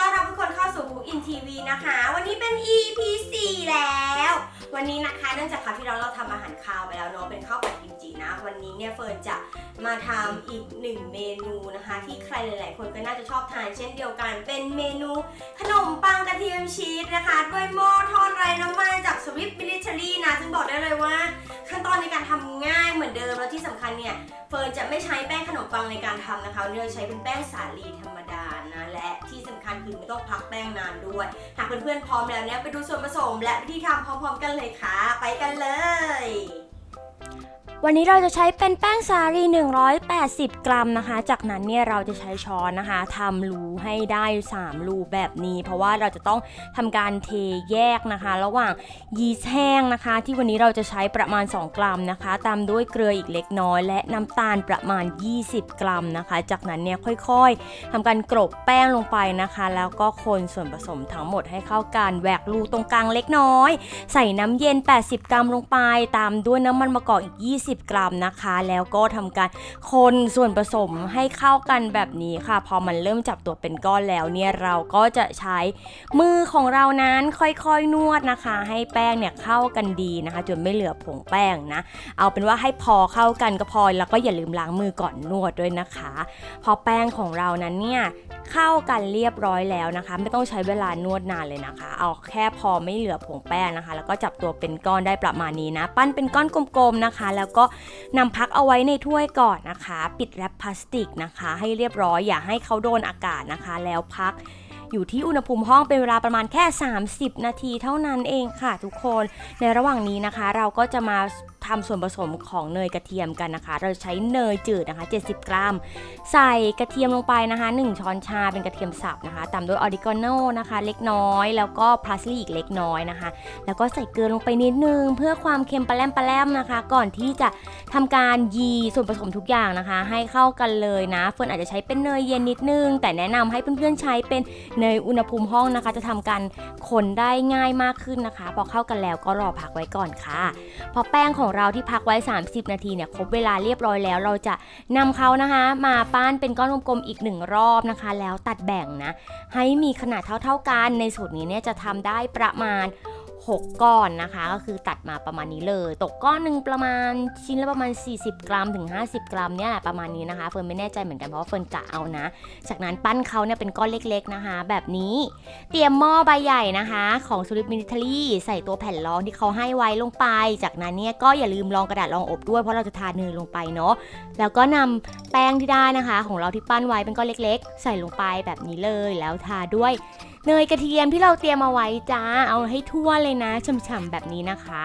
ต้อนรับทุกคนเข้าสู่บุ๊กอินทีวีนะคะ วันนี้เป็น EP 4 แล้ว วันนี้นะคะเนื่องจากคราวที่เราเราทำอาหารคาวไปแล้วเนาะเป็นข้าวผัดกิมจินะ วันนี้เนี่ยเฟิร์นจะมาทำอีกหนึ่งเมนูนะคะ ที่ใครหลาย ๆ คนก็น่าจะชอบทานเช่นเดียวกัน เป็นเมนูขนมปังกระเทียมชีสนะคะ ด้วยหม้อทอดไร้น้ำมันจากสวิฟมิลิเ a อรี่นะ ซึ่งบอกได้เลยว่าขั้นตอนในการทำ แล้วที่สำคัญเนี่ยเฟิร์นจะไม่ใช้แป้งขนมปังในการทำนะคะวันนี้เราใช้เป็นแป้งสาลีธรรมดานะและที่สำคัญคือไม่ต้องพักแป้งนานด้วย หากเพื่อนๆพร้อมแล้วเนี่ยไปดูส่วนผสมและวิธีทำพร้อมๆกันเลยค่ะ ไปกันเลย วันนี้เราจะใช้เป็นแป้งสาลี 180 กรัมนะคะ จากนั้นเนี่ยเราจะใช้ช้อนนะคะทำรูให้ได้ 3 รูแบบนี้ เพราะว่าเราจะต้องทำการเทแยกนะคะ ระหว่างยีสต์แห้งนะคะ ที่วันนี้เราจะใช้ประมาณ 2 กรัมนะคะ ตามด้วยเกลืออีกเล็กน้อย และน้ำตาลประมาณ 20 กรัมนะคะ จากนั้นเนี่ยค่อยๆทำการกรบแป้งลงไปนะคะ แล้วก็คนส่วนผสมทั้งหมดให้เข้ากันแหวกรูตรงกลางเล็กน้อย ใส่น้ำเย็น 80 กรัมลงไป ตามด้วยน้ำมันมะกอกอีก 20กรัมนะคะ แล้วก็ทำการคนส่วนผสมให้เข้ากันแบบนี้ค่ะ พอมันเริ่มจับตัวเป็นก้อนแล้วเนี่ยเราก็จะใช้มือของเรานั้นค่อยๆนวดนะคะ ให้แป้งเนี่ยเข้ากันดีนะคะ จนไม่เหลือผงแป้งนะ เอาเป็นว่าให้พอเข้ากันก็พอแล้วก็อย่าลืมล้างมือก่อนนวดด้วยนะคะ พอแป้งของเรานั้นเนี่ยเข้ากันเรียบร้อยแล้วนะคะ ไม่ต้องใช้เวลานวดนานเลยนะคะ เอาแค่พอไม่เหลือผงแป้งนะคะ แล้วก็จับตัวเป็นก้อนได้ประมาณนี้นะ ปั้นเป็นก้อนกลมๆนะคะ แล้วก็นำพักเอาไว้ในถ้วยก่อนนะคะ ปิดแรปพลาสติกนะคะ ให้เรียบร้อยอย่าให้เขาโดนอากาศนะคะ แล้วพักอยู่ที่อุณหภูมิห้องเป็นเวลาประมาณแค่ 30 นาทีเท่านั้นเองค่ะทุกคน ในระหว่างนี้นะคะ เราก็จะมาทำส่วนผสมของเนยกระเทียมกันนะคะ เราใช้เนยจืดนะคะ 70 กรัม ใส่กระเทียมลงไปนะคะ 1 ช้อนชาเป็นกระเทียมสับนะคะ ตามด้วยออริกาโนนะคะ เล็กน้อย แล้วก็พาสลีอีกเล็กน้อยนะคะ แล้วก็ใส่เกลือลงไปนิดนึง เพื่อความเค็มปลาแรมปลาแรมนะคะ ก่อนที่จะทำการยีส่วนผสมทุกอย่างนะคะ ให้เข้ากันเลยนะ เฟิร์นอาจจะใช้เป็นเนยเย็นนิดนึง แต่แนะนำให้เพื่อนๆใช้เป็นเนยอุณหภูมิห้องนะคะ จะทำการคนได้ง่ายมากขึ้นนะคะ พอเข้ากันแล้วก็รอพักไว้ก่อนค่ะ พอแป้งของเราที่พักไว้ 30 นาทีเนี่ยครบเวลาเรียบร้อยแล้ว เราจะนำเขานะคะ มาปั้นเป็นก้อนกลมๆอีกหนึ่งรอบนะคะ แล้วตัดแบ่งนะให้มีขนาดเท่าๆกันในสูตรนี้เนี่ยจะทำได้ประมาณ 6 ก้อนนะคะ ก็คือตัดมาประมาณนี้เลย ตกก้อนหนึ่งประมาณชิ้นละประมาณ 40 กรัมถึง 50 กรัมเนี่ยแหละประมาณนี้นะคะ เฟิร์นไม่แน่ใจเหมือนกันเพราะว่าเฟิร์นกะเอานะ จากนั้นปั้นเขาเนี่ยเป็นก้อนเล็กๆนะคะ แบบนี้ เตรียมหม้อใบใหญ่นะคะ ของซูริมินิท a รี่ใส่ตัวแผ่นรองที่เขาให้ไว้ลงไป จากนั้นเนี่ยก็อย่าลืมรองกระดาษรองอบด้วยเพราะเราจะทาเนยลงไปเนาะ แล้วก็นำแป้งที่ได้นะคะ ของเราที่ปั้นไว้เป็นก้อนเล็ก ๆ ใส่ลงไปแบบนี้เลยแล้วทาด้วย เนยกระเทียมที่เราเตรียมเอาไว้จ้า เอาให้ทั่วเลยนะฉ่ำๆแบบนี้นะคะ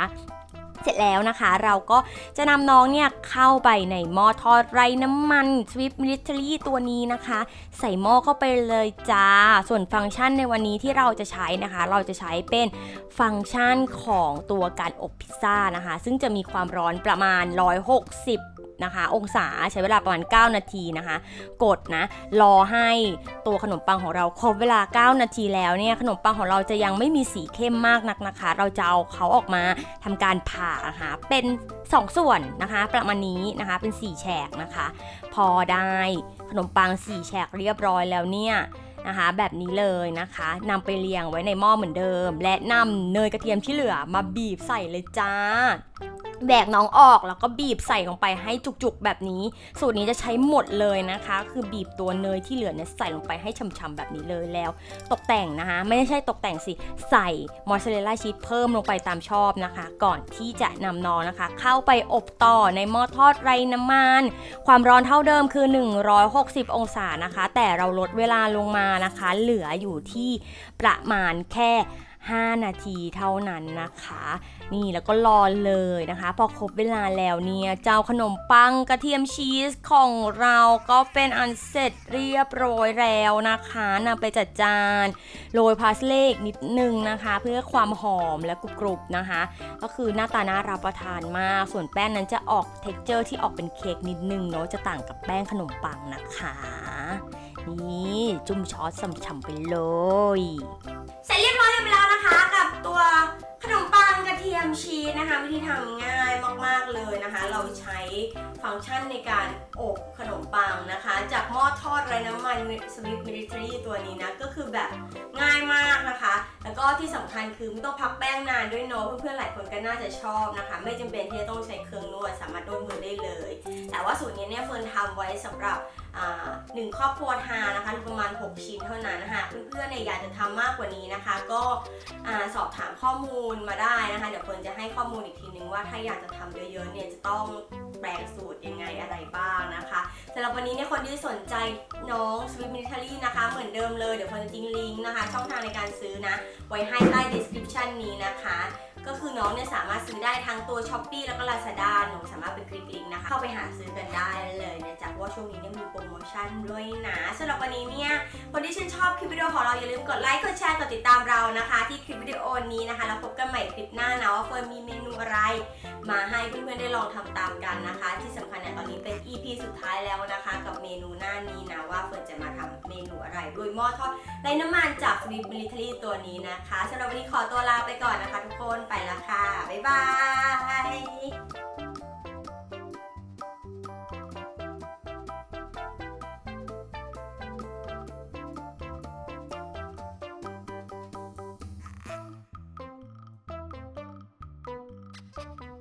เสร็จแล้วนะคะเราก็จะนำน้องเนี่ยเข้าไปในหม้อทอดไร้น้ำมันสวิฟมิลิเ a อรี่ตัวนี้นะคะ ใส่หม้อเข้าไปเลยจ้า ส่วนฟังก์ชันในวันนี้ที่เราจะใช้นะคะ เราจะใช้เป็นฟังก์ชันของตัวการอบพิซซ่านะคะ ซึ่งจะมีความร้อนประมาณ 160 นะคะ องศาใช้เวลาประมาณ 9 นาทีนะคะ กดนะ รอให้ตัวขนมปังของเราครบเวลา 9 นาทีแล้วเนี่ยขนมปังของเราจะยังไม่มีสีเข้มมากนักนะคะ เราจะเอาเขาออกมาทำการผ่านะคะเป็น2ส่วนนะคะ ประมาณนี้นะคะเป็น 4 แฉกนะคะ พอได้ขนมปัง 4 แฉกเรียบร้อยแล้วเนี่ยนะคะแบบนี้เลยนะคะนำไปเรียงไว้ในหม้อเหมือนเดิม และนำเนยกระเทียมที่เหลือมาบีบใส่เลยจ้า แบกน้องออกแล้วก็บีบใส่ลงไปให้จุกๆแบบนี้ สูตรนี้จะใช้หมดเลยนะคะ คือบีบตัวเนยที่เหลือเนี่ยใส่ลงไปให้ช่ำๆแบบนี้เลยแล้ว ตกแต่งนะคะ ไม่ใช่ตกแต่งสิ ใส่มอสซาเรลล่าชีสเพิ่มลงไปตามชอบนะคะ ก่อนที่จะนำน้องนะคะ เข้าไปอบต่อในหม้อทอดไร้น้ำมัน ความร้อนเท่าเดิมคือ 160 องศานะคะ แต่เราลดเวลาลงมานะคะ เหลืออยู่ที่ประมาณแค่ 5 นาทีเท่านั้นนะคะ นี่แล้วก็รอเลยนะคะ พอครบเวลาแล้วเนี่ยเจ้าขนมปังกระเทียมชีสของเราก็เป็นอันเสร็จเรียบร้อยแล้วนะคะนำไปจัดจานโรยพาสเล่นิดนึงนะคะ เพื่อความหอมและกรุบๆนะคะ ก็คือหน้าตาน่ารับประทานมากส่วนแป้งนั้นจะออกเท็กเจอร์ที่ออกเป็นเค้กนิดนึงเนาะจะต่างกับแป้งขนมปังนะคะนี่จุ่มช้อนฉ่ำไปเลย เสร็จเรียบร้อยกันไปแล้ว ตัวขนมปังกระเทียมชีสนะคะ วิธีทำง่ายมาก ๆ เลยนะคะ เราใช้ฟังก์ชันในการอบขนมปังนะคะ จากหม้อทอดไร้น้ำมันสวิฟมิลิเ a อรี่ตัวนี้นะ ก็คือแบบง่ายมากนะคะ แล้วก็ที่สำคัญคือไม่ต้องพักแป้งนานด้วยเนอะเพื่อนๆหลายคนก็น่าจะชอบนะคะ ไม่จำเป็นที่จะต้องใช้เครื่องนวดสามารถนวดมือได้เลย แต่ว่าสูตรนี้เนี่ยเฟิร์นทำไว้สำหรับ หนึ่งครอบครัวทานนะคะประมาณ 6 ชิ้นเท่านั้นนะคะเพื่อนๆเนี่ยอยากจะทำมากกว่านี้นะคะ ก็สอบถามข้อมูลมาได้นะคะ เดี๋ยวเฟิร์นจะให้ข้อมูลอีกทีนึงว่าถ้าอยากจะทำเยอะๆเนี่ยจะต้องแปลงสูตรยังไงอะไรบ้างนะคะสำหรับวันนี้เนี่ยคนที่สนใจน้อง Sweet Military นะคะ เหมือนเดิมเลยเดี๋ยวเฟิร์นจะทิ้งลิงก์นะคะ ช่องทางในการซื้อนะ ไว้ให้ใต้ description นี้นะคะ ก็คือน้องเนี่ยสามารถซื้อได้ทั้งตัว s h อ p e e แล้วก็ Lazada หนูสามารถไปคลิกลิงก์นะคะ เข้าไปหาซื้อกันได้เลยนะจ๊ะเพราะว่าช่วงนี้เนี่ยมีโปรโมชั่นด้วยนะสำหรับวันนี้เนี่ยคนที่ชื่นชอบคลิปวิดีโอของเราอย่าลืมกดไลค์กดแชร์กดติดตามเรานะคะ ที่คลิปวิดีโอนี้นะคะแล้วพบกันใหม่คลิปหน้านะว่าเฟิร์นมีเมนูอะไร มาให้เพื่อนๆได้ลองทำตามกันนะคะ ที่สำคัญเนี่ยตอนนี้เป็น EP สุดท้ายแล้วนะคะ กับเมนูหน้านี้นะว่าเฟิร์นจะมาทำเมนูอะไรด้วยหม้อทอดไร้น้ำมันจาก Sweet Military ตัวนี้นะคะสำหรับวันนี้ขอตัวลาไปก่อนนะคะ ทุกคนไป ละค่ะบ๊ายบาย